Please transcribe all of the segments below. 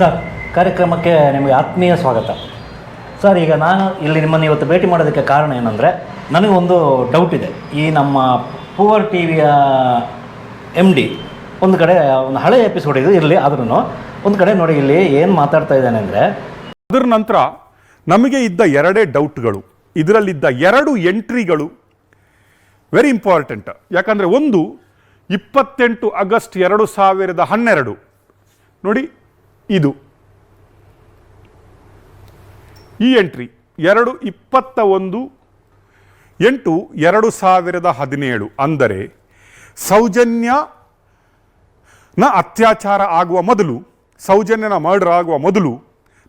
Sir, ಕಾರ್ಯಕ್ರಮಕ್ಕೆ ನಿಮಗೆ ಆತ್ಮೀಯ ಸ್ವಾಗತ. ಸರ್, ಈಗ ನಾನು ಇಲ್ಲಿ ನಿಮ್ಮನ್ನು ಇವತ್ತು ಭೇಟಿ ಮಾಡೋದಕ್ಕೆ ಕಾರಣ ಏನಂದರೆ ನನಗೊಂದು ಡೌಟ್ ಇದೆ. ಈ ನಮ್ಮ ಪೂವರ್ ಟಿ ವಿಯ ಎಂ ಡಿ ಒಂದು ಕಡೆ ಒಂದು ಹಳೆಯ ಎಪಿಸೋಡ್ ಇದು ಇರಲಿ ಆದ್ರೂ ಒಂದು ಕಡೆ ನೋಡಿ ಇಲ್ಲಿ ಏನು ಮಾತಾಡ್ತಾ ಇದ್ದಾನೆ ಅಂದರೆ, ಅದರ ನಂತರ ನಮಗೆ ಇದ್ದ ಎರಡೇ ಡೌಟ್ಗಳು ಇದರಲ್ಲಿದ್ದ ಎರಡು ಎಂಟ್ರಿಗಳು ವೆರಿ ಇಂಪಾರ್ಟೆಂಟ್ ಯಾಕಂದರೆ ಒಂದು ಇಪ್ಪತ್ತೆಂಟು ಆಗಸ್ಟ್ ಎರಡು ಸಾವಿರದ ಹನ್ನೆರಡು. ನೋಡಿ ಇದು. ಈ ಎಂಟ್ರಿ ಎರಡು ಇಪ್ಪತ್ತ ಒಂದು, ಎಂಟು ಎರಡು ಸಾವಿರದ ಹದಿನೇಳು. ಅಂದರೆ ಸೌಜನ್ಯ ನ ಅತ್ಯಾಚಾರ ಆಗುವ ಮೊದಲು, ಸೌಜನ್ಯನ ಮರ್ಡರ್ ಆಗುವ ಮೊದಲು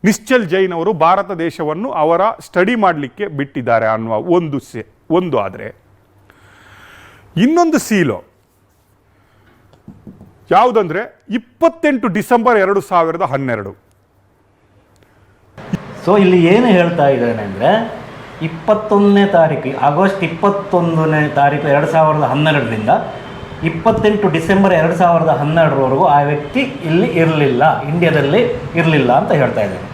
ನಿಶ್ಚಲ್ ಜೈನ್ ಅವರು ಭಾರತ ದೇಶವನ್ನು ಅವರ ಸ್ಟಡಿ ಮಾಡಲಿಕ್ಕೆ ಬಿಟ್ಟಿದ್ದಾರೆ ಅನ್ನುವ ಒಂದು ಸೆ, ಒಂದು ಆದರೆ. ಇನ್ನೊಂದು ಸೀಲು. ಯಾವುದಂದ್ರೆ ಇಪ್ಪತ್ತೆಂಟು ಡಿಸೆಂಬರ್ ಎರಡು ಸಾವಿರದ ಹನ್ನೆರಡು. ಸೊ ಇಲ್ಲಿ ಏನು ಹೇಳ್ತಾ ಇದ್ದಾನೆ ಅಂದರೆ ಇಪ್ಪತ್ತೊಂದನೇ ತಾರೀಕು, ಆಗಸ್ಟ್ ಇಪ್ಪತ್ತೊಂದನೇ ತಾರೀಕು ಎರಡು ಸಾವಿರದ ಹನ್ನೆರಡರಿಂದ ಇಪ್ಪತ್ತೆಂಟು ಡಿಸೆಂಬರ್ ಎರಡು ಸಾವಿರದ ಹನ್ನೆರಡರವರೆಗೂ ಆ ವ್ಯಕ್ತಿ ಇಲ್ಲಿ ಇರಲಿಲ್ಲ ಇಂಡಿಯಾದಲ್ಲಿ ಇರಲಿಲ್ಲ ಅಂತ ಹೇಳ್ತಾ ಇದ್ದಾರೆ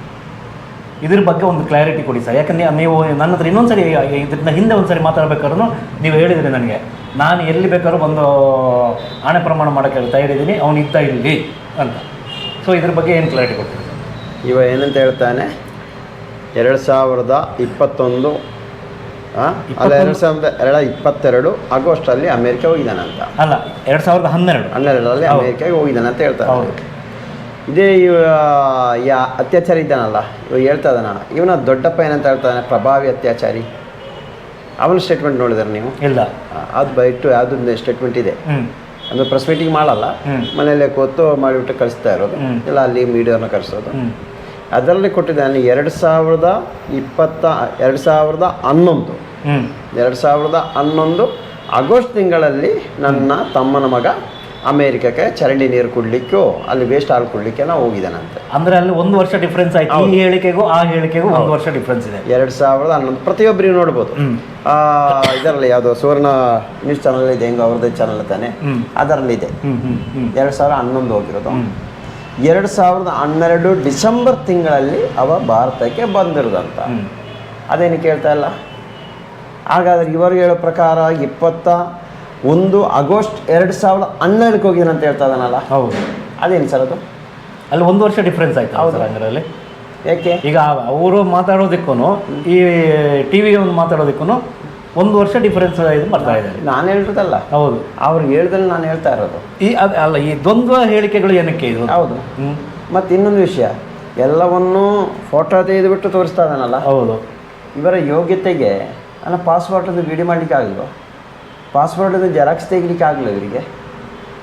ಇದ್ರ ಬಗ್ಗೆ ಒಂದು ಕ್ಲಾರಿಟಿ ಕೊಡಿ ಸರ್ ಯಾಕಂದರೆ ನೀವು ನನ್ನ ಹತ್ರ ಇನ್ನೊಂದು ಇದರಿಂದ ಹಿಂದೆ ಒಂದು ಸರಿ ಮಾತಾಡ್ಬೇಕಾದ್ರೂ ನೀವು ಹೇಳಿದರೆ ನನಗೆ. ನಾನು ಎಲ್ಲಿ ಬೇಕಾದ್ರೂ ಒಂದು ಆಣೆ ಪ್ರಮಾಣ ಮಾಡೋಕ್ಕೆ ತಯಾರಿದ್ದೀನಿ ಅವನು ಇದ್ದ ಇಲ್ಲಿ ಅಂತ. ಸೊ ಇದ್ರ ಬಗ್ಗೆ ಏನು ಕ್ಲಾರಿಟಿ ಕೊಡ್ತೀನಿ ಇವ ಏನಂತ ಹೇಳ್ತಾನೆ ಎರಡು ಸಾವಿರದ ಇಪ್ಪತ್ತೊಂದು? ಅಲ್ಲ ಎರಡು ಸಾವಿರದ ಎರಡು ಇಪ್ಪತ್ತೆರಡು ಆಗಸ್ಟಲ್ಲಿ ಅಮೇರಿಕ ಅಂತ ಅಲ್ಲ ಎರಡು ಸಾವಿರದ ಹನ್ನೆರಡು. ಹನ್ನೆರಡರಲ್ಲಿ. ಅಮೇರಿಕಾಗೆ ಹೋಗಿದ್ದಾನೆ ಅಂತ ಹೇಳ್ತಾರೆ ಹೌದು. ಇದೇ ಇವ ಯಾ ಅತ್ಯಾಚಾರಿ ಇದ್ದಾನಲ್ಲ ಇವ ಹೇಳ್ತಾ ಇದ್ದಾನ. ಇವನ ದೊಡ್ಡಪ್ಪ ಏನಂತ ಹೇಳ್ತಾನೆ ಪ್ರಭಾವಿ ಅತ್ಯಾಚಾರಿ. ಅವನ ಸ್ಟೇಟ್ಮೆಂಟ್ ನೋಡಿದ್ರೆ ನೀವು? ಇಲ್ಲ. ಅದು ಬೈಟು ಯಾವುದೊಂದು ಸ್ಟೇಟ್ಮೆಂಟ್ ಇದೆ. ಅಂದ್ರೆ ಪ್ರೆಸ್ ಮೀಟಿಂಗ್ ಮಾಡಲ್ಲ. ಮನೆಯಲ್ಲೇ ಕೂತು ಮಾಡಿಬಿಟ್ಟು ಕಳಿಸ್ತಾ ಇರೋದು. ಇಲ್ಲ ಅಲ್ಲಿ ಮೀಡಿಯಾನ ಕರೆಸೋದು ಅದರಲ್ಲಿ ಅದರಲ್ಲಿ ನಾನು ಎರಡು ಸಾವಿರದ ಇಪ್ಪತ್ತ ಎರಡು ಸಾವಿರದ ಹನ್ನೊಂದು. ಎರಡು ಸಾವಿರದ ಹನ್ನೊಂದು ಆಗಸ್ಟ್ ತಿಂಗಳಲ್ಲಿ ನನ್ನ ತಮ್ಮನ ಮಗ ಅಮೇರಿಕಕ್ಕೆ ಚರಂಡಿ ನೀರು ಕುಡ್ಲಿಕ್ಕೂ ಅಲ್ಲಿ ವೇಸ್ಟ್ ಹಾಲು ಕುಡ್ಲಿಕ್ಕೆ ನಾವು ಹೋಗಿದ್ದಾನಂತೆ. ಅಂದ್ರೆ ಅಲ್ಲಿ ಒಂದು ವರ್ಷ ಡಿಫ್ರೆನ್ಸ್ ಆಯ್ತು. ಈ ಹೇಳಿಕೆಗೂ ಆ ಹೇಳಿಕೆಗೂ ಒಂದು ವರ್ಷ ಡಿಫ್ರೆನ್ಸ್ ಇದೆ. ಎರಡು ಸಾವಿರದ ಹನ್ನೊಂದು ಪ್ರತಿಯೊಬ್ಬರಿಗೂ ನೋಡ್ಬೋದು. ಇದರಲ್ಲಿ ಯಾವುದು ಸುವರ್ಣ ನ್ಯೂಸ್ ಚಾನಲ್ ಇದೆ ಹೆಂಗೋ ಅವ್ರದ್ದೇ ಚಾನಲ್ ತಾನೆ. ಅದರಲ್ಲಿದೆ. ಎರಡು ಸಾವಿರದ ಹನ್ನೊಂದು ಹೋಗಿರೋದು. ಎರಡು ಸಾವಿರದ ಹನ್ನೆರಡು ಡಿಸೆಂಬರ್ ತಿಂಗಳಲ್ಲಿ ಅವ ಭಾರತಕ್ಕೆ ಬಂದಿರೋದಂತ. ಅದೇನು ಕೇಳ್ತಾ ಇಲ್ಲ? ಹಾಗಾದ್ರೆ ಇವರು ಹೇಳೋ ಪ್ರಕಾರ ಇಪ್ಪತ್ತ ಒಂದು ಆಗಸ್ಟ್ ಎರಡು ಸಾವಿರದ ಹನ್ನೆರಡಕ್ಕೆ ಹೋಗಿದ್ದಾನೆ ಅಂತ ಹೇಳ್ತಾ ಇದ್ದಾನಲ್ಲ? ಹೌದು. ಅದೇನು ಸರ್ ಅದು? ಅಲ್ಲಿ ಒಂದು ವರ್ಷ ಡಿಫ್ರೆನ್ಸ್ ಆಯ್ತು ಹೌದು. ಹಂಗಾರಲ್ಲಿ. ಯಾಕೆ ಈಗ ಅವರು ಮಾತಾಡೋದಕ್ಕೂ ಈ ಟಿ ವಿಗೆ ಒಂದು ಮಾತಾಡೋದಕ್ಕೂ ಒಂದು ವರ್ಷ ಡಿಫ್ರೆನ್ಸ್ ಇದು ಬರ್ತಾ ಇದ್ದಾರೆ ನಾನು ಹೇಳಿರೋದಲ್ಲ ಹೌದು. ಅವ್ರಿಗೆ ಹೇಳ್ದಲ್ಲಿ ನಾನು ಹೇಳ್ತಾ ಇರೋದು. ಈ ಅದು ಅಲ್ಲ ಈ ದ್ವಂದ್ವ ಹೇಳಿಕೆಗಳು ಏನಕ್ಕೆ ಇದು? ಹೌದು. ಮತ್ತು ಇನ್ನೊಂದು ವಿಷಯ. ಎಲ್ಲವನ್ನೂ ಫೋಟೋ ತೆಗೆದುಬಿಟ್ಟು ತೋರಿಸ್ತಾ ಇದ್ದಾನಲ್ಲ? ಹೌದು. ಇವರ ಯೋಗ್ಯತೆಗೆ ನನ್ನ ಪಾಸ್ಪೋರ್ಟದು ವಿಡಿಯೋ ಮಾಡಲಿಕ್ಕೆ ಆಗಲಿಲ್ಲ ಪಾಸ್ಪೋರ್ಟದು ಜೆರಾಕ್ಸ್ ತೆಗಿಲಿಕ್ಕೆ ಆಗಲಿಲ್ಲ ಇವರಿಗೆ.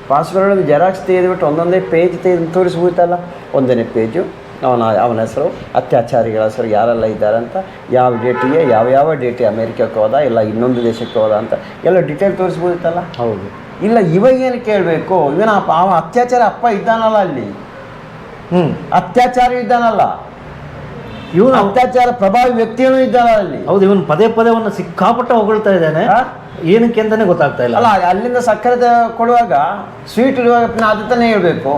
ಪಾಸ್ಪೋರ್ಟದು ಜೆರಾಕ್ಸ್ ತೆಗೆದುಬಿಟ್ಟು ಒಂದೊಂದೇ ಪೇಜ್ ತೆಗೆದು ತೋರಿಸ್ಬೋದಲ್ಲ? ಒಂದನೇ ಪೇಜು ಅವನ ಅವನ ಹೆಸರು ಅತ್ಯಾಚಾರಿಗಳ ಹೆಸರು ಯಾರೆಲ್ಲ ಇದ್ದಾರೆ ಅಂತ ಯಾವ ಡೇಟಿಗೆ ಯಾವ ಯಾವ ಡೇಟಿಗೆ ಅಮೇರಿಕಕ್ಕೆ ಹೋದ ಇಲ್ಲ ಇನ್ನೊಂದು ದೇಶಕ್ಕೆ ಹೋದ ಅಂತ ಎಲ್ಲ ಡಿಟೇಲ್ ತೋರಿಸ್ಬೋದಿತ್ತಲ್ಲ? ಹೌದು. ಇಲ್ಲ ಇವಾಗ ಏನು ಕೇಳಬೇಕು? ಇವನ ಅವ ಅತ್ಯಾಚಾರ ಅಪ್ಪ ಇದ್ದಾನಲ್ಲ ಅಲ್ಲಿ. ಹ್ಞೂ ಅತ್ಯಾಚಾರ ಇದ್ದಾನಲ್ಲ. ಇವನು ಅತ್ಯಾಚಾರ ಪ್ರಭಾವಿ ವ್ಯಕ್ತಿಯೂ ಇದ್ದಾನೆ ಅಲ್ಲಿ. ಹೌದು ಇವನು ಪದೇ ಪದೇ ಅವನ್ನ ಸಿಕ್ಕಾಪಟ್ಟೆ ಹೊಗಳ್ತಾ ಇದ್ದಾನೆ. ಏನಕ್ಕೆ ಅಂತಾನೆ ಗೊತ್ತಾಗ್ತಾ ಇಲ್ಲ. ಅಲ್ಲ ಅಲ್ಲಿಂದ ಸಕ್ಕರೆ ಕೊಡುವಾಗ ಸ್ವೀಟ್ ಇಡುವಾಗ ಅದು ತಾನೇ ಹೇಳ್ಬೇಕು.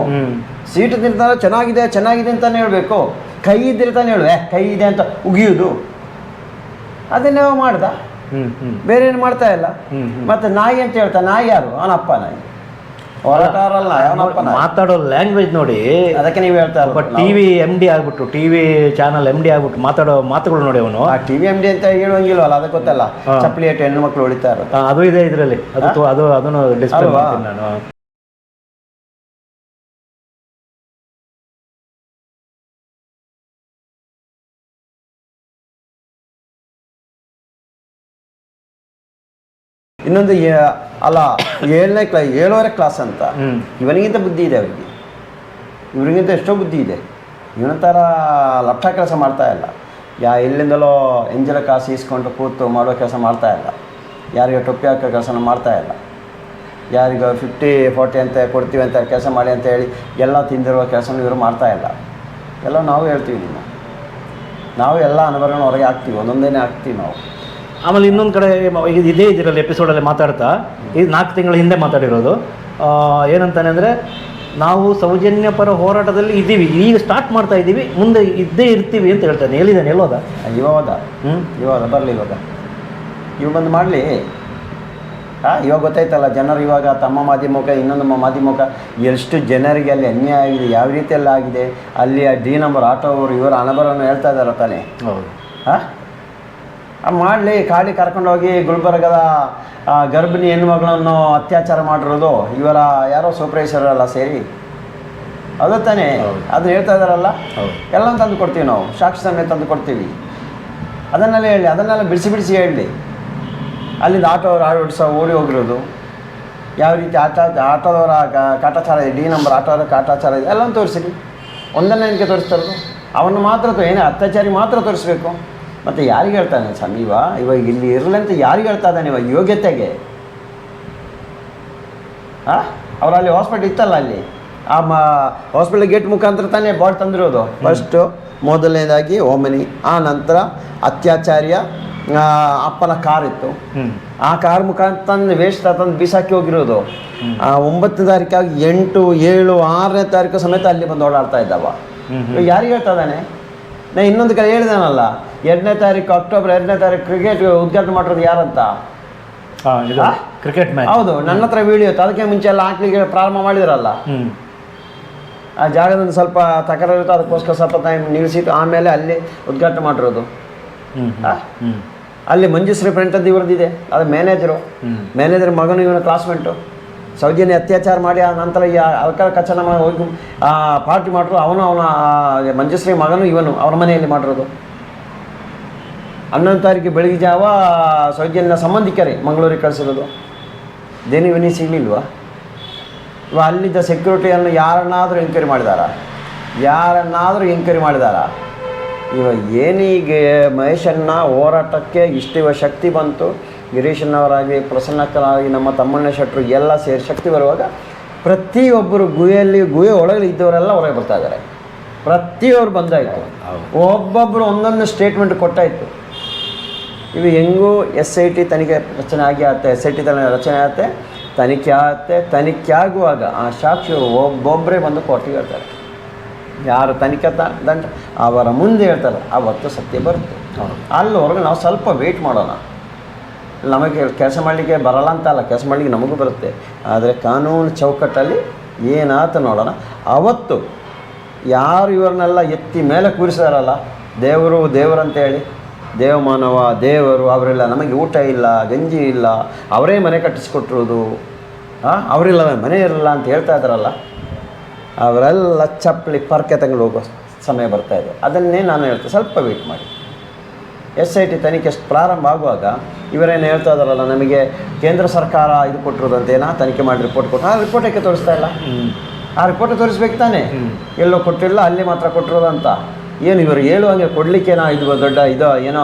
ಸ್ವೀಟ್ ತಿಂತಾನೆ ಚೆನ್ನಾಗಿದೆ ಚೆನ್ನಾಗಿದೆ ಅಂತಾನೆ ಹೇಳ್ಬೇಕು. ಕೈ ಇದ್ದಿರ್ತಾನೆ ತಾನೇ ಹೇಳುವೆ ಕೈ ಇದೆ ಅಂತ ಉಗಿಯುದು. ಅದನ್ನೇ ಮಾಡ್ದ. ಬೇರೆ ಏನು ಮಾಡ್ತಾ ಇಲ್ಲ. ಮತ್ತೆ ನಾಯಿ ಅಂತ ಹೇಳ್ತಾ ನಾಯಿ ಯಾರು? ಅವನಪ್ಪ ನಾಯಿ. ಮಾತಾಡೋ ಲ್ಯಾಂಗ್ವೇಜ್ ನೋಡಿ. ಅದಕ್ಕೆ ನೀವು ಹೇಳ್ತಾರೆ ಬಟ್ ಟಿವಿ ಎಂ ಡಿ ಆಗ್ಬಿಟ್ಟು ಟಿವಿ ಚಾನಲ್ ಎಂ ಡಿ ಆಗ್ಬಿಟ್ಟು ಮಾತಾಡೋ ಮಾತುಗಳು ನೋಡಿ ಅವನು. ಆ ಟಿವಿ ಎಂ ಡಿ ಅಂತ ಹೇಳುವಂಗಿಲ್ವಲ್ಲ ಅದಕ್ಕೆ ಗೊತ್ತಲ್ಲ? ಚಪ್ಪಲಿ ಅಟ್ಟು ಹೆಣ್ಣು ಮಕ್ಕಳು ಹೊಡಿತಾ ಇರೋದು. ಅದು ಇದೆ ಇದರಲ್ಲಿ. ಅದು ಅದು ಅದನ್ನು ಡಿಸ್ಪ್ಲೇ ಮಾಡ್ತೀನಿ ನಾನು. ಇನ್ನೊಂದು ಅಲ್ಲ ಏಳನೇ ಕ್ಲಾ ಏಳುವರೆ ಕ್ಲಾಸ್ ಅಂತ. ಇವನಿಗಿಂತ ಬುದ್ಧಿ ಇದೆ ಅವರಿಗೆ ಇವರಿಗಿಂತ ಎಷ್ಟೋ ಬುದ್ಧಿ ಇದೆ. ಇವನ ಥರ ಲಪ್ಟಾ ಕೆಲಸ ಮಾಡ್ತಾ ಇಲ್ಲ. ಯಾ ಎಲ್ಲಿಂದಲೋ ಎಂಜಲ ಕಾಸು ಇಸ್ಕೊಂಡು ಕೂತು ಮಾಡೋ ಕೆಲಸ ಮಾಡ್ತಾ ಇಲ್ಲ. ಯಾರಿಗೆ ಟೊಪ್ಪಿ ಹಾಕೋ ಕೆಲಸನ ಮಾಡ್ತಾ ಇಲ್ಲ. ಯಾರಿಗ ಫಿಫ್ಟಿ ಫೋರ್ಟಿ ಅಂತ ಕೊಡ್ತೀವಿ ಅಂತ ಕೆಲಸ ಮಾಡಿ ಅಂತ ಹೇಳಿ ಎಲ್ಲ ತಿಂದಿರುವ ಕೆಲಸನ ಇವರು ಮಾಡ್ತಾ ಇಲ್ಲ. ಎಲ್ಲ ನಾವು ಹೇಳ್ತೀವಿ ನಿಮ್ಮ ನಾವು ಎಲ್ಲ ಅನುಭವಗಳನ್ನ ಹೊರಗೆ ಹಾಕ್ತೀವಿ. ಒಂದೊಂದೇನೆ ಹಾಕ್ತೀವಿ ನಾವು. ಆಮೇಲೆ ಇನ್ನೊಂದು ಕಡೆ ಇದು ಇದೇ ಇದರಲ್ಲಿ ಎಪಿಸೋಡಲ್ಲಿ ಮಾತಾಡ್ತಾ ಇದು ನಾಲ್ಕು ತಿಂಗಳ ಹಿಂದೆ ಮಾತಾಡಿರೋದು. ಏನಂತಾನೆ ಅಂದರೆ ನಾವು ಸೌಜನ್ಯ ಪರ ಹೋರಾಟದಲ್ಲಿ ಇದ್ದೀವಿ ಈಗ ಸ್ಟಾರ್ಟ್ ಮಾಡ್ತಾ ಇದ್ದೀವಿ ಮುಂದೆ ಇದ್ದೇ ಇರ್ತೀವಿ ಅಂತ ಹೇಳ್ತಾನೆ. ಎಲ್ಲಿದ್ದಾನೆ? ಎಲ್ಲೋದ ಇವಾಗ. ಹ್ಞೂ ಇವಾಗ ಬರಲಿ ಇವಾಗ. ಇವಾಗ ಬಂದು ಮಾಡಲಿ. ಹಾಂ ಇವಾಗ ಗೊತ್ತಾಯ್ತಲ್ಲ ಜನರು ಇವಾಗ ತಮ್ಮ ಮಾಧ್ಯಮಕ್ಕೆ ಇನ್ನೊಂದು ಮಾಧ್ಯಮಕ್ಕೆ ಎಷ್ಟು ಜನರಿಗೆ ಅಲ್ಲಿ ಅನ್ಯಾಯ ಆಗಿದೆ ಯಾವ ರೀತಿಯಲ್ಲಿ ಆಗಿದೆ. ಅಲ್ಲಿ ಆ ಡಿ ನಂಬರ್ ಆಟೋ ಅವರು ಇವರ ಅನಬರನ್ನು ಹೇಳ್ತಾ ಇದ್ದಾರೆ ತಾನೇ. ಹೌದು. ಹಾಂ ಮಾಡಲಿ ಕಾಳಿ ಕರ್ಕೊಂಡೋಗಿ ಗುಲ್ಬರ್ಗದ ಗರ್ಭಿಣಿ ಹೆಣ್ಮಗಳನ್ನು ಅತ್ಯಾಚಾರ ಮಾಡಿರೋದು ಇವರ ಯಾರೋ ಸೂಪರ್ವೈಸರಲ್ಲ ಸೇರಿ. ಅದು ತಾನೇ. ಅದನ್ನ ಹೇಳ್ತಾ ಇದ್ದಾರಲ್ಲ? ಹೌದು. ಎಲ್ಲ ತಂದು ಕೊಡ್ತೀವಿ ನಾವು ಸಾಕ್ಷಿ ಸಮೇತ ತಂದು ಕೊಡ್ತೀವಿ. ಅದನ್ನೆಲ್ಲ ಹೇಳಿ ಅದನ್ನೆಲ್ಲ ಬಿಡಿಸಿ ಬಿಡಿಸಿ ಹೇಳಿ. ಅಲ್ಲಿಂದ ಆಟೋವರು ಆಡೋಡಿಸ ಓಡಿ ಹೋಗಿರೋದು. ಯಾವ ರೀತಿ ಆಟ ಆಟೋದವರ ಕಾಟಾಚಾರ ಇದೆ ಡಿ ನಂಬರ್ ಆಟೋದ ಕಾಟಾಚಾರ ಇದೆ ಎಲ್ಲ ತೋರಿಸಿರಿ ಒಂದನ್ನೇ ಏನಕ್ಕೆ ತೋರಿಸ್ತಾ ಇರೋದು. ಅವನು ಮಾತ್ರ ತೋ- ಏನೇ ಅತ್ಯಾಚಾರಿ ಮಾತ್ರ ತೋರಿಸ್ಬೇಕು. ಮತ್ತು ಯಾರಿಗೆ ಹೇಳ್ತಾನೆ ಸಮೀವ? ಇವಾಗ ಇಲ್ಲಿ ಇರಲಿ ಅಂತ ಯಾರಿಗೆ ಹೇಳ್ತಾ ಇದ್ದಾನೆ ಇವಾಗ ಯೋಗ್ಯತೆಗೆ? ಹಾಂ? ಅವರಲ್ಲಿ ಅಲ್ಲಿ ಹಾಸ್ಪಿಟ್ಲ್ ಇತ್ತಲ್ಲ ಅಲ್ಲಿ? ಆ ಮ ಹಾಸ್ಪಿಟಲ್ ಗೇಟ್ ಮುಖಾಂತರ ತಾನೇ ಬಾಡ್ ತಂದಿರೋದು? ಫಸ್ಟು ಮೊದಲನೇದಾಗಿ ಓಮನಿ ಆ ನಂತರ ಅತ್ಯಾಚಾರ್ಯ ಅಪ್ಪನ ಕಾರ್ ಇತ್ತು. ಆ ಕಾರ್ ಮುಖಾಂತರ ತಂದು ವೇಸ್ಟ್ ತಂದು ಬಿಸಾಕಿ ಹೋಗಿರೋದು. ಆ ಒಂಬತ್ತನೇ ತಾರೀಕಾಗಿ ಎಂಟು ಏಳು ಆರನೇ ತಾರೀಕು ಸಮೇತ ಅಲ್ಲಿ ಬಂದು ಓಡಾಡ್ತಾ ಇದ್ದಾವ. ಯಾರಿಗೆ ಹೇಳ್ತಾ ಇದ್ದಾನೆ? ನಾ ಇನ್ನೊಂದು ಕಡೆ ಹೇಳಿದಾನಲ್ಲ ಎರಡನೇ ತಾರೀಕು ಅಕ್ಟೋಬರ್ ಎರಡನೇ ತಾರೀಕು ಕ್ರಿಕೆಟ್ ಉದ್ಘಾಟನೆ ಮಾಡಿರೋದು ಯಾರಂತ? ಇದು ಕ್ರಿಕೆಟ್ ಮ್ಯಾಚ್ ಹೌದು ನನ್ನ ಹತ್ರ ವಿಡಿಯೋ ಇತ್ತು ಅದಕ್ಕೆ ಮುಂಚೆ ಎಲ್ಲ ಹಾಕ್ಲಿಕ್ಕೆ ಪ್ರಾರಂಭ ಮಾಡಿದ್ರಲ್ಲ? ಹ್ಞೂ ಆ ಜಾಗದಲ್ಲಿ ಸ್ವಲ್ಪ ತಕರಾರು ಇತ್ತು ಅದಕ್ಕೋಸ್ಕರ ಸ್ವಲ್ಪ ಟೈಮ್ ನಿಲ್ಲಿಸಿಟ್ಟು ಆಮೇಲೆ ಅಲ್ಲಿ ಉದ್ಘಾಟನೆ ಮಾಡಿರೋದು. ಅಲ್ಲಿ ಮಂಜುಶ್ರೀ ಫ್ರೆಂಟ್ ಅಂತ ಇವ್ರದ್ದಿದೆ ಅದು ಮ್ಯಾನೇಜರು ಮ್ಯಾನೇಜರ್ ಮಗನು ಇವನ ಕ್ಲಾಸ್ಮೇಟು ಸೌಜನ್ಯ ಅತ್ಯಾಚಾರ ಮಾಡಿ, ಆ ನಂತರ ಈ ಅಲ್ಕಲ್ ಕಚನ ಹೋಗಿ ಪಾರ್ಟಿ ಮಾಡಿದ್ರು. ಅವನು ಅವನ ಮಂಜುಶ್ರೀ ಮಗನು ಇವನು, ಅವರ ಮನೆಯಲ್ಲಿ ಮಾಡಿರೋದು. ಹನ್ನೊಂದು ತಾರೀಕು ಬೆಳಗ್ಗೆ ಜಾವ ಸೌದಿಯನ್ನ ಸಂಬಂಧಿಕರೇ ಮಂಗಳೂರಿಗೆ ಕಳಿಸಿರೋದು. ದೇನಿ ವಿನಿ ಸಿಗಲಿಲ್ವಾ? ಇವ ಅಲ್ಲಿದ್ದ ಸೆಕ್ಯೂರಿಟಿಯನ್ನು ಯಾರನ್ನಾದರೂ ಎಂಕ್ವೈರಿ ಮಾಡಿದಾರ? ಯಾರನ್ನಾದರೂ ಎಂಕ್ವೈರಿ ಮಾಡಿದಾರ? ಇವ ಏನೀಗ ಮಹೇಶನ್ನ ಹೋರಾಟಕ್ಕೆ ಇಷ್ಟಿವ ಶಕ್ತಿ ಬಂತು? ಗಿರೀಶನ್ನವರಾಗಲಿ ಪ್ರಸನ್ನಕ್ಕನಾಗಿ ನಮ್ಮ ತಮ್ಮಣ್ಣ ಶೆಟ್ಟರು ಎಲ್ಲ ಸೇರಿ ಶಕ್ತಿ ಬರುವಾಗ ಪ್ರತಿಯೊಬ್ಬರು ಗುಹೆಯಲ್ಲಿ ಗುಹೆ ಒಳಗೆ ಇದ್ದವರೆಲ್ಲ ಹೊರಗೆ ಬರ್ತಾ ಇದ್ದಾರೆ. ಪ್ರತಿಯೊಬ್ಬರು ಬಂದಾಯಿತು ಒಬ್ಬೊಬ್ಬರು ಒಂದೊಂದು ಸ್ಟೇಟ್ಮೆಂಟ್ ಕೊಟ್ಟಾಯಿತು ಇವು ಹೆಂಗೂ ಎಸ್ ಐ ಟಿ ತನಿಖೆ ರಚನೆ ಆಗಿ ಆಗುತ್ತೆ ಎಸ್ ಐ ಟಿ ತನಿಖೆ ರಚನೆ ಆಗುತ್ತೆ ತನಿಖೆ ಆಗುತ್ತೆ ತನಿಖೆ ಆಗುವಾಗ ಆ ಸಾಕ್ಷಿ ಒಬ್ಬೊಬ್ಬರೇ ಬಂದು ಕೋರ್ಟಿಗೆ ಹೇಳ್ತಾರೆ. ಯಾರು ತನಿಖೆ ತ ದಂಡ ಅವರ ಮುಂದೆ ಹೇಳ್ತಾರೆ ಆವತ್ತು ಸತ್ಯ ಬರುತ್ತೆ. ಅಲ್ಲಿವರೆಗೂ ಅಲ್ಲಿವರೆಗೆ ನಾವು ಸ್ವಲ್ಪ ವೆಯ್ಟ್ ಮಾಡೋಣ. ನಮಗೆ ಕೆಲಸ ಮಾಡಲಿಕ್ಕೆ ಬರಲ್ಲ ಅಂತ ಅಲ್ಲ, ಕೆಲಸ ಮಾಡಲಿಕ್ಕೆ ನಮಗೂ ಬರುತ್ತೆ. ಆದರೆ ಕಾನೂನು ಚೌಕಟ್ಟಲ್ಲಿ ಏನಾತ ನೋಡೋಣ. ಅವತ್ತು ಯಾರು ಇವ್ರನ್ನೆಲ್ಲ ಎತ್ತಿ ಮೇಲೆ ಕೂರಿಸಿದಾರಲ್ಲ, ದೇವರು ದೇವರಂತೇಳಿ ದೇವಮಾನವ ದೇವರು, ಅವರೆಲ್ಲ ನಮಗೆ ಊಟ ಇಲ್ಲ, ಗಂಜಿ ಇಲ್ಲ, ಅವರೇ ಮನೆ ಕಟ್ಟಿಸ್ಕೊಟ್ಟಿರೋದು. ಅವರಿಲ್ಲ, ಮನೆ ಇರಲ್ಲ ಅಂತ ಹೇಳ್ತಾ ಇದ್ದಾರಲ್ಲ, ಅವರೆಲ್ಲ ಚಪ್ಪಲಿ ಪರ್ಕೆ ತಗೊಂಡು ಹೋಗೋ ಸಮಯ ಬರ್ತಾ ಇದೆ. ಅದನ್ನೇ ನಾನು ಹೇಳ್ತೇನೆ ಸ್ವಲ್ಪ ವೆಯ್ಟ್ ಮಾಡಿ. ಎಸ್ ಐ ಟಿ ತನಿಖೆ ಪ್ರಾರಂಭ ಆಗುವಾಗ ಇವರೇನು ಹೇಳ್ತಾ ಇದಾರಲ್ಲ ನಮಗೆ ಕೇಂದ್ರ ಸರ್ಕಾರ ಇದು ಕೊಟ್ಟಿರೋದಂತೇನಾ ತನಿಖೆ ಮಾಡಿ ರಿಪೋರ್ಟ್ ಕೊಟ್ಟು ಆ ರಿಪೋರ್ಟ್ ಯಾಕೆ ತೋರಿಸ್ತಾ ಇಲ್ಲ? ಆ ರಿಪೋರ್ಟ್ ತೋರಿಸ್ಬೇಕು ತಾನೆ? ಎಲ್ಲೋ ಕೊಟ್ಟಿಲ್ಲ, ಅಲ್ಲಿ ಮಾತ್ರ ಕೊಟ್ಟಿರೋದಂತ. ಏನು ಇವರು ಹೇಳುವಂಗೆ ಕೊಡಲಿಕ್ಕೇನೋ ಇದು ದೊಡ್ಡ ಇದು ಏನೋ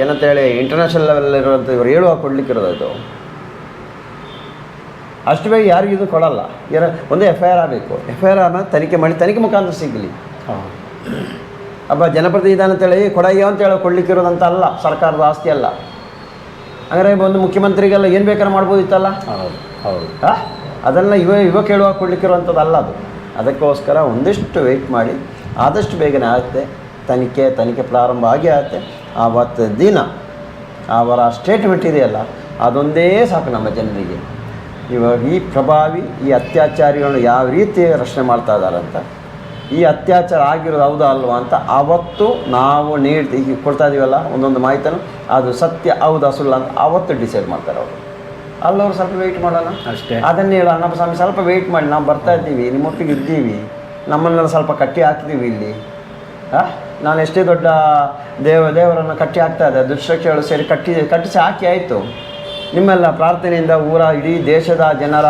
ಏನಂತ ಹೇಳಿ ಇಂಟರ್ನ್ಯಾಷನಲ್ ಲೆವೆಲ್ ಇರುವಂಥ ಇವರು ಹೇಳುವಾಗ ಕೊಡಲಿಕ್ಕಿರೋದು ಇದು. ಅಷ್ಟು ಬೇಗ ಯಾರಿಗೂ ಇದು ಕೊಡಲ್ಲ. ಏನೋ ಒಂದು ಎಫ್ ಐ ಆರ್ ಆಗಬೇಕು. ಎಫ್ ಐ ಆರ್ ಆರ್ನ ತನಿಖೆ ಮಾಡಿ, ತನಿಖೆ ಮುಖಾಂತರ ಸಿಗಲಿ. ಹೌದು ಅಬ್ಬ ಜನಪ್ರತಿನಿಧಿ ಅಂತೇಳಿ ಕೊಡಯ್ಯ ಅಂತೇಳಿ ಕೊಡ್ಲಿಕ್ಕಿರೋದಂತ ಅಲ್ಲ ಸರ್ಕಾರದ ಆಸ್ತಿ ಅಲ್ಲ. ಹಂಗಾರೆ ಒಂದು ಮುಖ್ಯಮಂತ್ರಿಗೆಲ್ಲ ಏನು ಬೇಕಾದ್ರೆ ಮಾಡ್ಬೋದಿತ್ತಲ್ಲ ಹೌದು? ಅದನ್ನು ಇವ ಇವ ಕೇಳುವಾಗ ಕೊಡ್ಲಿಕ್ಕಿರುವಂಥದ್ದಲ್ಲ ಅದು. ಅದಕ್ಕೋಸ್ಕರ ಒಂದಿಷ್ಟು ವೆಯ್ಟ್ ಮಾಡಿ ಆದಷ್ಟು ಬೇಗನೆ ಆಗುತ್ತೆ. ತನಿಖೆ ತನಿಖೆ ಪ್ರಾರಂಭ ಆಗೇ ಆಗುತ್ತೆ. ಆವತ್ತು ದಿನ ಅವರ ಸ್ಟೇಟ್ಮೆಂಟ್ ಇದೆಯಲ್ಲ ಅದೊಂದೇ ಸಾಕು ನಮ್ಮ ಜನರಿಗೆ. ಇವಾಗ ಈ ಪ್ರಭಾವಿ ಈ ಅತ್ಯಾಚಾರಿಗಳನ್ನು ಯಾವ ರೀತಿ ರಕ್ಷಣೆ ಮಾಡ್ತಾ ಇದ್ದಾರೆ ಅಂತ ಈ ಅತ್ಯಾಚಾರ ಆಗಿರೋದು ಹೌದಾ ಅಲ್ವಾ ಅಂತ ಅವತ್ತು ನಾವು ನೀಡ್ತೀವಿ ಈಗ ಕೊಡ್ತಾ ಇದೀವಲ್ಲ ಒಂದೊಂದು ಮಾಹಿತಿಯನ್ನು. ಅದು ಸತ್ಯ ಹೌದಾ ಸುಳ್ಳು ಅಂತ ಅವತ್ತು ಡಿಸೈಡ್ ಮಾಡ್ತಾರೆ ಅವರು. ಅಲ್ಲವರು ಸ್ವಲ್ಪ ವೆಯ್ಟ್ ಮಾಡೋಣ. ಅಷ್ಟೇ. ಅದನ್ನೇ ಹೇಳ ಅಣ್ಣಪ್ಪ ಸ್ವಾಮಿ ಸ್ವಲ್ಪ ವೆಯ್ಟ್ ಮಾಡಿ. ನಾವು ಬರ್ತಾ ಇದ್ದೀವಿ. ನಿಮ್ಮೊಟ್ಟಿಗೆ ಇದ್ದೀವಿ. ನಮ್ಮನ್ನೆಲ್ಲ ಸ್ವಲ್ಪ ಕಟ್ಟಿ ಹಾಕ್ತೀವಿ ಇಲ್ಲಿ. ಹಾಂ? ನಾನು ಎಷ್ಟೇ ದೊಡ್ಡ ದೇವ ದೇವರನ್ನು ಕಟ್ಟಿ ಹಾಕ್ತಾ ಇದ್ದೆ. ದುಷ್ಟಶಕ್ತಿಗಳು ಸೇರಿ ಕಟ್ಟಿ ಕಟ್ಟಿಸಿ ಹಾಕಿ ಆಯಿತು. ನಿಮ್ಮೆಲ್ಲ ಪ್ರಾರ್ಥನೆಯಿಂದ ಊರ ಇಡೀ ದೇಶದ ಜನರ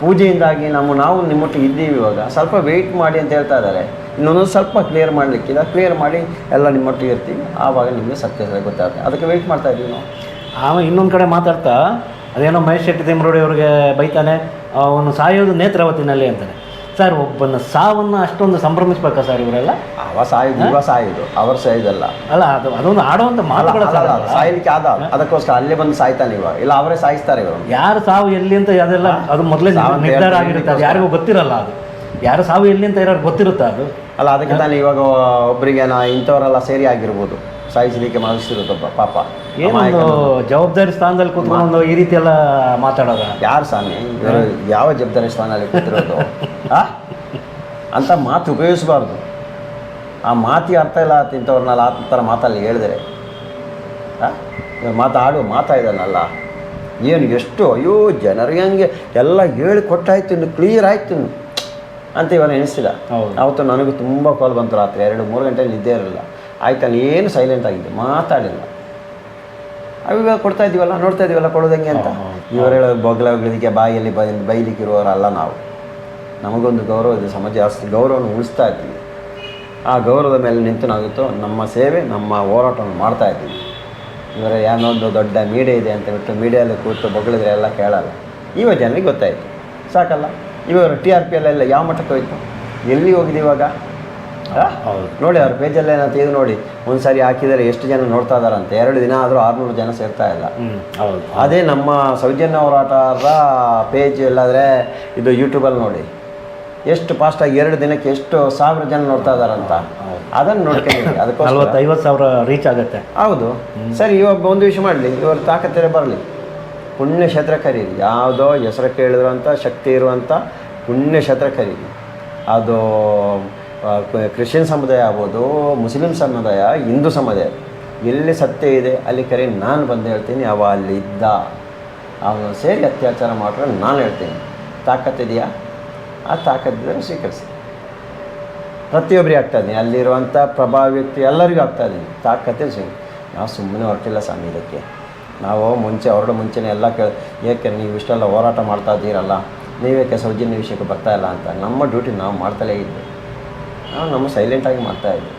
ಪೂಜೆಯಿಂದಾಗಿ ನಮ್ಮ ನಾವು ನಿಮ್ಮೊಟ್ಟಿಗೆ ಇದ್ದೀವಿ ಇವಾಗ. ಸ್ವಲ್ಪ ವೆಯ್ಟ್ ಮಾಡಿ ಅಂತ ಹೇಳ್ತಾ ಇದ್ದಾರೆ. ಇನ್ನೊಂದು ಸ್ವಲ್ಪ ಕ್ಲಿಯರ್ ಮಾಡಲಿಕ್ಕಿಲ್ಲ. ಕ್ಲಿಯರ್ ಮಾಡಿ ಎಲ್ಲ ನಿಮ್ಮೊಟ್ಟಿಗೆ ಇರ್ತೀವಿ. ಆವಾಗ ನಿಮಗೆ ಸತ್ಯ ಗೊತ್ತಾಗುತ್ತೆ. ಅದಕ್ಕೆ ವೆಯ್ಟ್ ಮಾಡ್ತಾ ಇದ್ದೀವಿ ನಾವು. ಆವ ಇನ್ನೊಂದು ಕಡೆ ಮಾತಾಡ್ತಾ, ಅದೇನೋ ಮಹೇಶ್ ಶೆಟ್ಟಿ ಅವ್ರಿಗೆ ಬೈತಾನೆ, ಅವನು ಸಾಯೋದು ನೇತ್ರಾವತಿನಲ್ಲಿ ಅಂತಾನೆ. ಸರ್ ಒಬ್ಬನ ಸಾವನ್ನ ಅಷ್ಟೊಂದು ಸಂಭ್ರಮಿಸ್ಬೇಕ ಸರ್ ಇವರೆಲ್ಲ? ಅವ ಸಾಯುದು ಇವ ಸಾಯುದು ಅವ್ರ ಸಾಯುದಲ್ಲ. ಅಲ್ಲ ಅದು ಅದೊಂದು ಅಲ್ಲ, ಮಾತುಗಳ ಅಲ್ಲ, ಅಲ್ಲ, ಸಾಯ್ಲಿಕ್ಕೆ ಆದ ಅದಕ್ಕೋಸ್ಕರ ಅಲ್ಲೇ ಬಂದು ಸಾಯ್ತಾನೆ ಇವ. ಇಲ್ಲ ಅವರೇ ಸಾಯಿಸ್ತಾರೆ ಇವರು. ಯಾರು ಸಾವು ಎಲ್ಲಿ ಅಂತ ಅದೆಲ್ಲ ಅದು ಮೊದಲೇ ಸಾವು ಅಂತ ನಿರ್ಧಾರ ಹೇಳ್ತಾರೆ, ಆಗಿರುತ್ತೆ. ಅದು ಯಾರಿಗೂ ಗೊತ್ತಿರಲ್ಲ ಅದು. ಯಾರು ಸಾವು ಎಲ್ಲಿ ಅಂತ ಯಾರು ಗೊತ್ತಿರುತ್ತಾ ಅದು? ಅಲ್ಲ ಅದಕ್ಕೆ ತಾನೇ ಇವಾಗ ಒಬ್ಬರಿಗೆ ನಾ ಇಂಥವರೆಲ್ಲ ಸೇರಿ ಆಗಿರ್ಬೋದು. ಸಾಯಿಸಲಿಕ್ಕೆ ಮನಸ್ಸಿರುತ್ತಪ್ಪ ಪಾಪ. ಏನೊಂದು. ಜವಾಬ್ದಾರಿ ಸ್ಥಾನದಲ್ಲಿ ಕೂತ್ಕೊಂಡು ಈ ರೀತಿ ಎಲ್ಲ ಮಾತಾಡೋದು? ಯಾರು ಸ್ವಾಮಿ ಇವರು ಯಾವ ಜವಾಬ್ದಾರಿ ಸ್ಥಾನದಲ್ಲಿ ಕೂತಿರೋದು? ಆ? ಅಂತ ಮಾತು ಉಪಯೋಗಿಸಬಾರ್ದು. ಆ ಮಾತಿ ಅರ್ಥ ಇಲ್ಲ ಇಂಥವ್ರನ್ನಲ್ಲ ಆ ಥರ ಮಾತಲ್ಲಿ ಹೇಳಿದರೆ. ಮಾತಾಡು ಮಾತಾ ಇದನ್ನಲ್ಲ. ಏನು ಎಷ್ಟು ಅಯ್ಯೋ ಜನರಿಗೆ ಹಂಗೆ ಎಲ್ಲ ಹೇಳಿ ಕೊಟ್ಟಾಯ್ತು ಇನ್ನು ಕ್ಲಿಯರ್ ಆಯ್ತು ಇನ್ನು. ಅಂತ ಇವಾಗ ಎಣಿಸಿಲ್ಲ ಹೌದು. ಅವತ್ತು ನನಗೆ ತುಂಬ ಕಾಲ್ ಬಂತು ರಾತ್ರಿ ಎರಡು ಮೂರು ಗಂಟೆಯಲ್ಲಿ ನಿದ್ದೆ ಇರಲಿಲ್ಲ. ಆಯ್ತು ಅಲ್ಲಿ ಏನು ಸೈಲೆಂಟ್ ಆಗಿದೆ ಮಾತಾಡಿಲ್ಲ. ಅವಿವಾಗ ಕೊಡ್ತಾ ಇದೀವಲ್ಲ ನೋಡ್ತಾ ಇದೀವಲ್ಲ ಕೊಡೋದಂಗೆ ಅಂತ? ಇವರು ಹೇಳೋ ಬೊಗಲಗಳಿಗೆ ಬಾಯಲ್ಲಿ ಬೈ, ಬೈಲಿಕ್ಕಿರುವವರಲ್ಲ ನಾವು. ನಮಗೊಂದು ಗೌರವ ಇದೆ, ಸಮಾಜ ಜಾಸ್ತಿ ಗೌರವವನ್ನು ಉಳಿಸ್ತಾ ಇದ್ದೀವಿ. ಆ ಗೌರವದ ಮೇಲೆ ನಿಂತು ನಾವಿತ್ತು ನಮ್ಮ ಸೇವೆ, ನಮ್ಮ ಹೋರಾಟವನ್ನು ಮಾಡ್ತಾ ಇದ್ದೀವಿ. ಇವರ ಏನೊಂದು ದೊಡ್ಡ ಮೀಡಿಯಾ ಇದೆ ಅಂತ ಬಿಟ್ಟು ಮೀಡಿಯಲ್ಲಿ ಕೂತು ಬೊಗಳಿದ್ರೆ ಎಲ್ಲ ಕೇಳಲ್ಲ. ಇವ ಜನರಿಗೆ ಗೊತ್ತಾಯಿತು. ಸಾಕಲ್ಲ. ಇವರು ಟಿ ಆರ್ ಪಿ ಎಲ್ಲ ಯಾವ ಮಟ್ಟಕ್ಕೆ ಹೋಯ್ತು? ಎಲ್ಲಿ ಹೋಗಿದೆ ಇವಾಗ? ನೋಡಿ ಅವ್ರ ಪೇಜಲ್ಲೇ ನಾನು ತೆಗೆದು ನೋಡಿ. ಒಂದು ಸಾರಿ ಹಾಕಿದರೆ ಎಷ್ಟು ಜನ ನೋಡ್ತಾ ಇದಾರಂತೆ ಎರಡು ದಿನ ಆದರೂ ಆರುನೂರು ಜನ ಸೇರ್ತಾ ಇಲ್ಲ. ಹೌದು. ಅದೇ ನಮ್ಮ ಸೌಜನ್ಯ ಹೋರಾಟದ ಪೇಜ್ ಇಲ್ಲಾದರೆ ಇದು ಯೂಟ್ಯೂಬಲ್ಲಿ ನೋಡಿ. ಎಷ್ಟು ಫಾಸ್ಟಾಗಿ ಎರಡು ದಿನಕ್ಕೆ ಎಷ್ಟು ಸಾವಿರ ಜನ ನೋಡ್ತಾ ಇದಾರಂತ ಅದನ್ನು ನೋಡ್ಕೊಂಡು ಅದಕ್ಕೋಸ್ಕರ. ಐವತ್ತು ಸಾವಿರ ರೀಚ್ ಆಗುತ್ತೆ. ಹೌದು. ಸರಿ ಇವಾಗ ಒಂದು ವಿಷಯ ಮಾಡಲಿ. ಇವ್ರ ತಾಕತ್ತೆ ಬರಲಿ. ಪುಣ್ಯಕ್ಷೇತ್ರ ಕರೀರಿ. ಯಾವುದೋ ಹೆಸರು ಅಂತ ಶಕ್ತಿ ಇರುವಂಥ ಪುಣ್ಯಕ್ಷೇತ್ರ ಕರೀರಿ. ಅದು ಕ್ರಿಶ್ಚಿಯನ್ ಸಮುದಾಯ ಆಗ್ಬೋದು, ಮುಸ್ಲಿಂ ಸಮುದಾಯ, ಹಿಂದೂ ಸಮುದಾಯ. ಎಲ್ಲಿ ಸತ್ಯ ಇದೆ, ಅಲ್ಲಿ ಕರೆ ನಾನು ಬಂದು ಹೇಳ್ತೀನಿ, ಅವ ಅಲ್ಲಿ ಇದ್ದ. ಅವನು ಸೇರಿ ಅತ್ಯಾಚಾರ ಮಾಡ್ರೆ ನಾನು ಹೇಳ್ತೀನಿ. ತಾಕತ್ತಿದೆಯಾ ಆ ತಾಕತ್ತಿದ್ರೆ ಸ್ವೀಕರಿಸಿ. ಪ್ರತಿಯೊಬ್ಬರಿಗೆ ಆಗ್ತಾ ಇದ್ದೀನಿ. ಅಲ್ಲಿರುವಂಥ ಪ್ರಭಾವ ವ್ಯಕ್ತಿ ಎಲ್ಲರಿಗೂ ಆಗ್ತಾ ಇದ್ದೀನಿ. ತಾಕತ್ತೆ ಸ್ವೀಕರಿಸಿ ನಾವು ಸುಮ್ಮನೆ ಹೊರಟಿಲ್ಲ ಸ್ವಾಮಿ ಇದಕ್ಕೆ. ನಾವು ಮುಂಚೆ ಹೊರಡೋ ಮುಂಚೆನೇ ಎಲ್ಲ ಕೇಳಿ, ಏಕೆ ನೀವು ಇಷ್ಟೆಲ್ಲ ಹೋರಾಟ ಮಾಡ್ತಾ ಇದ್ದೀರಲ್ಲ? ನೀವೇಕೆ ಸೌಜನ್ಯ ವಿಷಯಕ್ಕೆ ಬರ್ತಾ ಇಲ್ಲ ಅಂತ? ನಮ್ಮ ಡ್ಯೂಟಿ ನಾವು ಮಾಡ್ತಲೇ ಇದ್ವಿ. ನಾವು ನಮ್ಮ ಸೈಲೆಂಟಾಗಿ ಮಾಡ್ತಾ ಇದ್ವಿ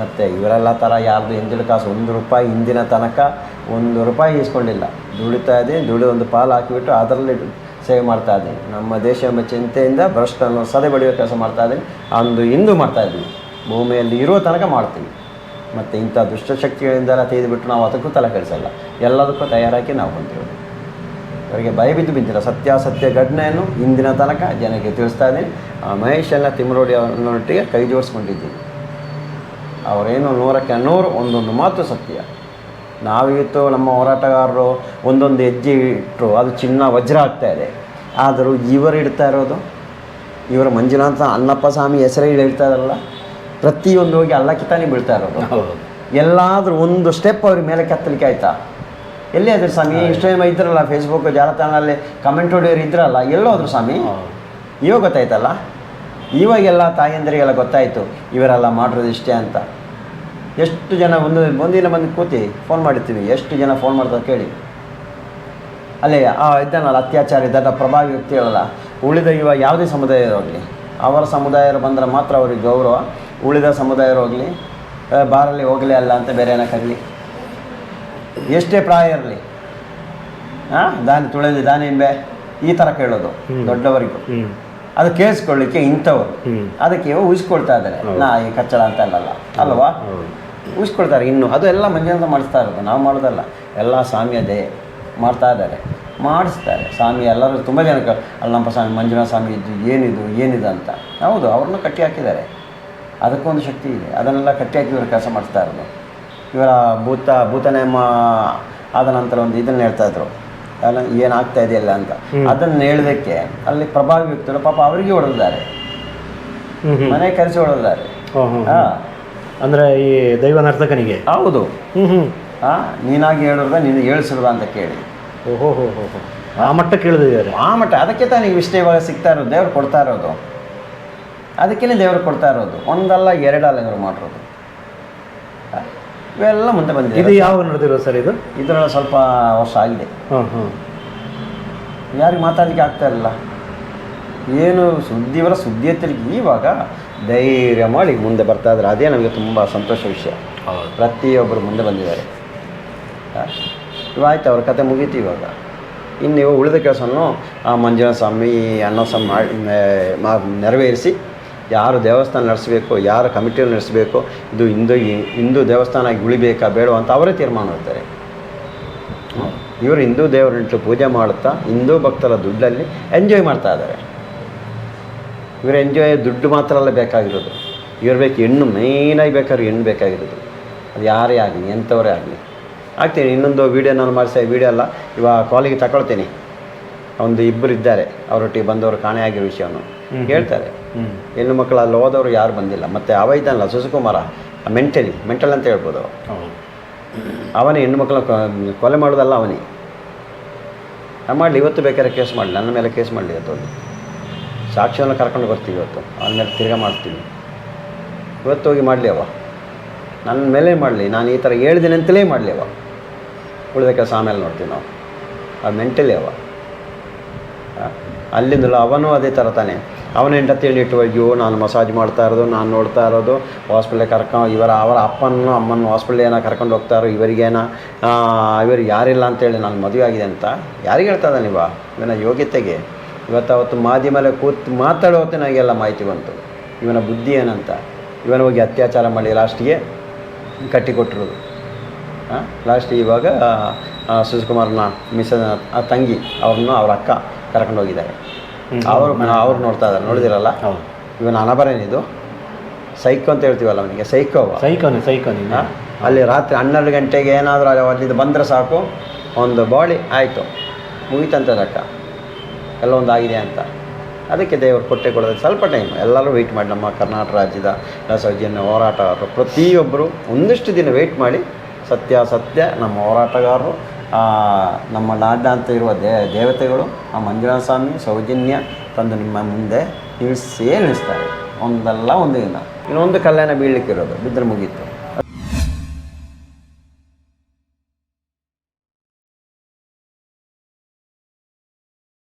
ಮತ್ತು ಇವರೆಲ್ಲ ಥರ ಯಾರ್ದು ಹಿಂದಿನ ಕಾಸು ಒಂದು ರೂಪಾಯಿ ಹಿಂದಿನ ತನಕ ಒಂದು ರೂಪಾಯಿ ಇಸ್ಕೊಂಡಿಲ್ಲ ದುಡಿತಾ ಇದ್ದೀನಿ ದುಡಿದು ಒಂದು ಪಾಲು ಹಾಕಿಬಿಟ್ಟು ಅದರಲ್ಲಿ ಸೇವ್ ಮಾಡ್ತಾ ಇದ್ದೀನಿ ನಮ್ಮ ದೇಶ ಎಂಬ ಚಿಂತೆಯಿಂದ ಭ್ರಷ್ಟನ್ನು ಸದೆ ಬಡಿಯೋ ಕೆಲಸ ಮಾಡ್ತಾ ಇದ್ದೀನಿ ಅಂದು ಇಂದು ಮಾಡ್ತಾ ಇದ್ದೀವಿ ಭೂಮಿಯಲ್ಲಿ ಇರೋ ತನಕ ಮಾಡ್ತೀವಿ. ಮತ್ತು ಇಂಥ ದುಷ್ಟಶಕ್ತಿಗಳಿಂದೆಲ್ಲ ತೆಗೆದುಬಿಟ್ಟು ನಾವು ಅದಕ್ಕೂ ತಲೆ ಕೆಡಿಸಲ್ಲ. ಎಲ್ಲದಕ್ಕೂ ತಯಾರಾಗಿ ನಾವು ಬಂದಿರೋದು. ಅವರಿಗೆ ಭಯ ಬಿದ್ದು ಬಿದ್ದಿಲ್ಲ. ಸತ್ಯಾಸತ್ಯ ಘಟನೆಯನ್ನು ಇಂದಿನ ತನಕ ಜನಕ್ಕೆ ತಿಳಿಸ್ತಾ ಇದ್ದೀನಿ. ಆ ಮಹೇಶನ್ನ ತಿಮ್ಮರೋಡಿ ಅವರನ್ನೊಟ್ಟಿಗೆ ಕೈ ಜೋಡಿಸ್ಕೊಂಡಿದ್ದೀನಿ ಅವರೇನು ನೂರಕ್ಕೆ ನೂರು ಒಂದೊಂದು ಮಾತು ಸತ್ಯ. ನಾವಿತ್ತು ನಮ್ಮ ಹೋರಾಟಗಾರರು ಒಂದೊಂದು ಹೆಜ್ಜೆ ಇಟ್ಟರು ಅದು ಚಿನ್ನ ವಜ್ರ ಆಗ್ತಾ ಇದೆ. ಆದರೂ ಇವರು ಇಡ್ತಾ ಇರೋದು ಇವರ ಮಂಜುನಾಥ ಅಣ್ಣಪ್ಪ ಸ್ವಾಮಿ ಹೆಸರೇ ಹೇಳ್ತಾ ಇರಲ್ಲ ಪ್ರತಿಯೊಂದು ಹೋಗಿ ಅಲ್ಲ ತಾನೇ ಬೀಳ್ತಾ ಇರೋದು. ಎಲ್ಲಾದರೂ ಒಂದು ಸ್ಟೆಪ್ ಅವ್ರ ಮೇಲೆ ಕತ್ತಲಿಕ್ಕೆ ಆಯ್ತಾ? ಎಲ್ಲಿ ಅದ್ರ ಸ್ವಾಮಿ ಇಷ್ಟು ಟೈಮ್ ಇದ್ರಲ್ಲ ಫೇಸ್ಬುಕ್ ಜಾಲತಾಣದಲ್ಲಿ ಕಮೆಂಟ್ ಹೊಡೆಯೋರು ಇದ್ರಲ್ಲ ಎಲ್ಲೋದ್ರು ಸ್ವಾಮಿ. ಇವಾಗ ಗೊತ್ತಾಯ್ತಲ್ಲ? ಇವಾಗೆಲ್ಲ ತಾಯಂದಿರಿಗೆಲ್ಲ ಗೊತ್ತಾಯಿತು ಇವರೆಲ್ಲ ಮಾಡಿರೋದು ಇಷ್ಟೇ ಅಂತ. ಎಷ್ಟು ಜನ ಒಂದು ಮುಂದಿನ ಬಂದು ಕೂತಿ ಫೋನ್ ಮಾಡಿರ್ತೀವಿ ಎಷ್ಟು ಜನ ಫೋನ್ ಮಾಡ್ತಾರೆ ಕೇಳಿ. ಅಲ್ಲೇ ಆ ಇದ್ದಾನಲ್ಲ ಅತ್ಯಾಚಾರ ಇದ್ದ ಪ್ರಭಾವಿ ವ್ಯಕ್ತಿಗಳಲ್ಲ ಉಳಿದ ಇವಾಗ ಯಾವುದೇ ಸಮುದಾಯ ಇರೋಗಲಿ ಅವರ ಸಮುದಾಯರು ಬಂದರೆ ಮಾತ್ರ ಅವ್ರಿಗೆ ಗೌರವ ಉಳಿದ ಸಮುದಾಯರು ಹೋಗಲಿ ಬಾರಲ್ಲಿ ಹೋಗಲಿ ಅಲ್ಲ ಅಂತ ಬೇರೆ ಏನೋ ಕರೀಲಿ ಎಷ್ಟೇ ಪ್ರಾಯ ಇರಲಿ ಹಾಂ ದಾನಿ ತುಳಿದು ದಾನಿಂಬೆ ಈ ಥರ ಕೇಳೋದು ದೊಡ್ಡವರಿಗೂ. ಅದು ಕೇಳಿಸ್ಕೊಳ್ಳಿಕ್ಕೆ ಇಂಥವ್ರು. ಅದಕ್ಕೆ ಉಳಿಸ್ಕೊಳ್ತಾ ಇದ್ದಾರೆ ಈ ಕಚ್ಚಡ ಅಂತ ಅಲ್ಲಲ್ಲ ಅಲ್ವಾ? ಇನ್ನು ಅದು ಎಲ್ಲ ಮಂಜಾನ ಮಾಡಿಸ್ತಾ ಇರೋದು. ನಾವು ಮಾಡೋದಲ್ಲ. ಎಲ್ಲ ಸ್ವಾಮಿಯದೇ ಮಾಡ್ತಾ ಇದ್ದಾರೆ. ಮಾಡಿಸ್ತಾರೆ. ಸ್ವಾಮಿ ಎಲ್ಲರೂ ತುಂಬ ಜನ ಕ- ಅಲ್ಲಂಪ ಸ್ವಾಮಿ ಮಂಜುನಾಥ ಸ್ವಾಮಿ ಇದ್ದು ಏನಿದು ಏನಿದೆ ಅಂತ. ಹೌದು ಅವ್ರನ್ನ ಕಟ್ಟಿ ಹಾಕಿದ್ದಾರೆ. ಅದಕ್ಕೊಂದು ಶಕ್ತಿ ಇದೆ. ಅದನ್ನೆಲ್ಲ ಕಟ್ಟಿ ಹಾಕಿ ಇವರು ಕೆಲಸ ಮಾಡಿಸ್ತಾ ಇರೋದು. ಇವರ ಭೂತ ಭೂತನೇಮ ಆದ ನಂತರ ಒಂದು ಇದನ್ನು ಹೇಳ್ತಾ ಇದ್ರು. ಅಲ್ಲ ಏನಾಗ್ತಾ ಇದೆಯಲ್ಲ ಅಂತ. ಅದನ್ನು ಹೇಳೋದಕ್ಕೆ ಅಲ್ಲಿ ಪ್ರಭಾವಿ ವ್ಯಕ್ತಿಗಳು ಪಾಪ ಅವರಿಗೆ ಹೊಡೆದಿದ್ದಾರೆ. ಮನೆ ಕರೆಸಿ ಹೊಡೆದಿದ್ದಾರೆ. ಹಾಂ. ಅಂದ್ರೆ ಈ ದೈವ ನರ್ತಕನಿಗೆ ಹೌದು ಹಾಂ ನೀನಾಗಿ ಹೇಳಿದ್ರೆ ನೀನು ಹೇಳಿಸಿರುವ ಅಂತ ಕೇಳಿ. ಓಹೋ ಹೋ ಆ ಮಟ್ಟ ಇಳಿದಿದ್ದಾರೆ ಆ ಮಟ್ಟ ಅದಕ್ಕೆ ತಾನೇ ಈ ವಿಷಯ ಇವಾಗ ಸಿಗ್ತಾ ಇರೋದು. ದೇವ್ರು ಕೊಡ್ತಾ ಇರೋದು. ಅದಕ್ಕೇ ದೇವ್ರು ಕೊಡ್ತಾ ಇರೋದು. ಒಂದಲ್ಲ ಎರಡಲ್ಲ ಇವರು ಮಾಡಿರೋದು. ಆ, ಇವೆಲ್ಲ ಮುಂದೆ ಬಂದಿದೆ. ಇದು ಯಾವ ಯಾವಾಗ ನಡೆದಿರೋದು ಸರ್ ಇದು? ಇದರಲ್ಲಿ ಸ್ವಲ್ಪ ವರ್ಷ ಆಗಿದೆ. ಹಾಂ ಹಾಂ. ಯಾರಿಗೆ ಮಾತಾಡಲಿಕ್ಕೆ ಆಗ್ತಾ ಇಲ್ಲ ಏನು ಸುದ್ದಿವರ ಸುದ್ದಿ ಎತ್ತಲಿಕ್ಕೆ ಇವಾಗ ಧೈರ್ಯ ಮಾಡಿ ಮುಂದೆ ಬರ್ತಾ ಇದ್ದಾರೆ. ಅದೇ ನಮಗೆ ತುಂಬ ಸಂತೋಷ ವಿಷಯ. ಪ್ರತಿಯೊಬ್ಬರು ಮುಂದೆ ಬಂದಿದ್ದಾರೆ. ಇವಾಯ್ತು ಅವ್ರ ಕತೆ ಮುಗೀತು ಇವಾಗ. ಇನ್ನು ನೀವು ಉಳಿದ ಕೆಲಸವನ್ನು ಆ ಮಂಜುನಾಥ ಸ್ವಾಮಿ ಅಣ್ಣ ಸ್ವಾಮಿ ಮಾಡಿ ಮಾ- ನೆರವೇರಿಸಿ ಯಾರು ದೇವಸ್ಥಾನ ನಡೆಸಬೇಕು ಯಾರು ಕಮಿಟಿಯಲ್ಲಿ ನಡೆಸಬೇಕು ಇದು ಹಿಂದೂ ಹಿಂದೂ ದೇವಸ್ಥಾನ ಆಗಿ ಉಳಿಬೇಕಾ ಬೇಡವಾ ಅಂತ ಅವರೇ ತೀರ್ಮಾನ ಮಾಡ್ತಾರೆ. ಇವರು ಹಿಂದೂ ದೇವರನ್ನು ಪೂಜೆ ಮಾಡುತ್ತಾ ಹಿಂದೂ ಭಕ್ತರ ದುಡ್ಡಲ್ಲಿ ಎಂಜಾಯ್ ಮಾಡ್ತಾ ಇದ್ದಾರೆ. ಇವರು ಎಂಜಾಯ್ ದುಡ್ಡು ಮಾತ್ರ ಅಲ್ಲ ಬೇಕಾಗಿರೋದು. ಇವ್ರು ಬೇಕು ಹೆಣ್ಣು ಮೇಯ್ನಾಗಿ ಬೇಕಾದ್ರೆ ಹೆಣ್ಣು ಬೇಕಾಗಿರೋದು. ಅದು ಯಾರೇ ಆಗಲಿ ಎಂಥವರೇ ಆಗಲಿ. ಆಗ್ತೀನಿ ಇನ್ನೊಂದು ವೀಡಿಯೋ ನಾನು ಮಾಡಿಸ ವೀಡಿಯೋ ಅಲ್ಲ ಇವಾಗ ಕಾಲಿಗೆ ತಗೊಳ್ತೀನಿ ಒಂದು ಇಬ್ಬರು ಇದ್ದಾರೆ ಅವರೊಟ್ಟಿಗೆ ಬಂದವರು ಕಾಣೆ ಆಗಿರೋ ವಿಷಯವನ್ನು. ಹೇಳ್ತಾರೆ. ಹೆಣ್ಣು ಮಕ್ಕಳು ಅಲ್ಲಿ ಹೋದವರು ಯಾರು ಬಂದಿಲ್ಲ. ಮತ್ತು ಅವ ಇದ್ದಾನಲ್ಲ ಸುಸುಕುಮಾರ ಮೆಂಟಲಿ ಮೆಂಟಲ್ ಅಂತ ಹೇಳ್ಬೋದು ಅವನೇ. ಹೆಣ್ಣು ಮಕ್ಕಳನ್ನ ಕೊಲೆ ಮಾಡೋದಲ್ಲ ಅವನೇ. ನಾನು ಮಾಡಲಿ ಇವತ್ತು ಬೇಕಾದ್ರೆ ಕೇಸ್ ಮಾಡಲಿ ನನ್ನ ಮೇಲೆ ಕೇಸ್ ಮಾಡಲಿ ಇವತ್ತು ಸಾಕ್ಷಿಯನ್ನು ಕರ್ಕೊಂಡು ಬರ್ತೀವಿ ಇವತ್ತು. ಅವನ ಮೇಲೆ ತಿರ್ಗಾ ಮಾಡ್ತೀವಿ. ಇವತ್ತು ಹೋಗಿ ಮಾಡಲಿ ಅವ ನನ್ನ ಮೇಲೆ ಮಾಡಲಿ ನಾನು ಈ ಥರ ಹೇಳಿದ್ದೀನಿ ಅಂತಲೇ ಮಾಡಲಿ ಅವ ಉಳಿದಕ್ಕೆ ಆಮೇಲೆ ನೋಡ್ತೀವಿ ನಾವು. ಅದು ಮೆಂಟಲಿ ಅವ ಆ, ಅಲ್ಲಿಂದಲೂ ಅವನು ಅದೇ ಥರ ತಾನೆ. ಅವನ ಹೆಂಡತಿ ಹೇಳಿಟ್ಟು ಅಯ್ಯೋ, ನಾನು ಮಸಾಜ್ ಮಾಡ್ತಾ ಇರೋದು, ನಾನು ನೋಡ್ತಾ ಇರೋದು ಹಾಸ್ಪಿಟ್ಲಿಗೆ ಕರ್ಕೊಂಡು ಇವರ ಅವರ ಅಪ್ಪನೂ ಅಮ್ಮನ ಹಾಸ್ಪಿಟ್ಲ್ ಏನೋ ಕರ್ಕೊಂಡು ಹೋಗ್ತಾರೋ ಇವರಿಗೇನ ಇವರು ಯಾರಿಲ್ಲ ಅಂತೇಳಿ ನಾನು ಮದುವೆ ಆಗಿದೆ ಅಂತ ಯಾರಿಗೆ ಹೇಳ್ತಾ ಇದ್ದಾನೆ ಇವ? ಇವನ ಯೋಗ್ಯತೆಗೆ. ಇವತ್ತು ಅವತ್ತು ಮಾಧ್ಯಮಲ್ಲಿ ಕೂತು ಮಾತಾಡೋ ಹೊತ್ತು ನನಗೆಲ್ಲ ಮಾಹಿತಿ ಬಂತು. ಇವನ ಬುದ್ಧಿ ಏನಂತ? ಇವನ ಹೋಗಿ ಅತ್ಯಾಚಾರ ಮಾಡಿ ಲಾಸ್ಟಿಗೆ ಕಟ್ಟಿಕೊಟ್ಟಿರೋದು. ಲಾಸ್ಟ್ ಇವಾಗ ಸುಜಕುಮಾರ್ನ ಮಿಸ್ ಆ ತಂಗಿ, ಅವ್ರನ್ನ ಅವ್ರ ಅಕ್ಕ ಕರ್ಕೊಂಡು ಹೋಗಿದ್ದಾರೆ. ಅವರು ಅವ್ರು ನೋಡ್ತಾ ಇದ್ದಾರೆ. ನೋಡಿದಿರಲ್ಲ? ಇವನ್ ಅನಬರೇನಿದು ಸೈಕೋ ಅಂತ ಹೇಳ್ತೀವಲ್ಲ ಅವನಿಗೆ? ಸೈಕೋ ಅವ. ಸೈಕೋನೆ ಸೈಕೋನೆ ಅಲ್ಲಿ ರಾತ್ರಿ ಹನ್ನೆರಡು ಗಂಟೆಗೆ ಏನಾದರೂ ಅಲ್ಲಿದ್ದು ಬಂದರೆ ಸಾಕು. ಒಂದು ಬಾಡಿ ಆಯಿತು. ಮುಗಿತಂತ ಲೆಕ್ಕ. ಎಲ್ಲ ಒಂದು ಆಗಿದೆ ಅಂತ. ಅದಕ್ಕೆ ದೇವರು ಕೊಟ್ಟೆ ಕೊಡೋದು ಸ್ವಲ್ಪ ಟೈಮ್ ಎಲ್ಲರೂ ವೆಯ್ಟ್ ಮಾಡಿ. ನಮ್ಮ ಕರ್ನಾಟಕ ರಾಜ್ಯದ ಸೌಜನ್ಯ ಹೋರಾಟಗಾರರು. ಪ್ರತಿಯೊಬ್ಬರು ಒಂದಿಷ್ಟು ದಿನ ವೆಯ್ಟ್ ಮಾಡಿ. ಸತ್ಯ ಸತ್ಯ ನಮ್ಮ ಹೋರಾಟಗಾರರು. ನಮ್ಮ ನಾಡ್ಯಾಂತ ಇರುವ ದೇ, ದೇವತೆಗಳು, ಆ ಮಂಜುನಾಥ ಸ್ವಾಮಿ ಸೌಜನ್ಯ ತಂದು ನಿಮ್ಮ ಮುಂದೆ ಇಳಿಸಿ ನಿಲ್ಲಿಸ್ತಾರೆ ಒಂದಲ್ಲ ಒಂದು ದಿನ. ಇನ್ನೊಂದು ಕಲ್ಯಾಣ ಬೀಳಲಿಕ್ಕಿರೋದು. ಬಿದ್ದರೆ ಮುಗೀತು.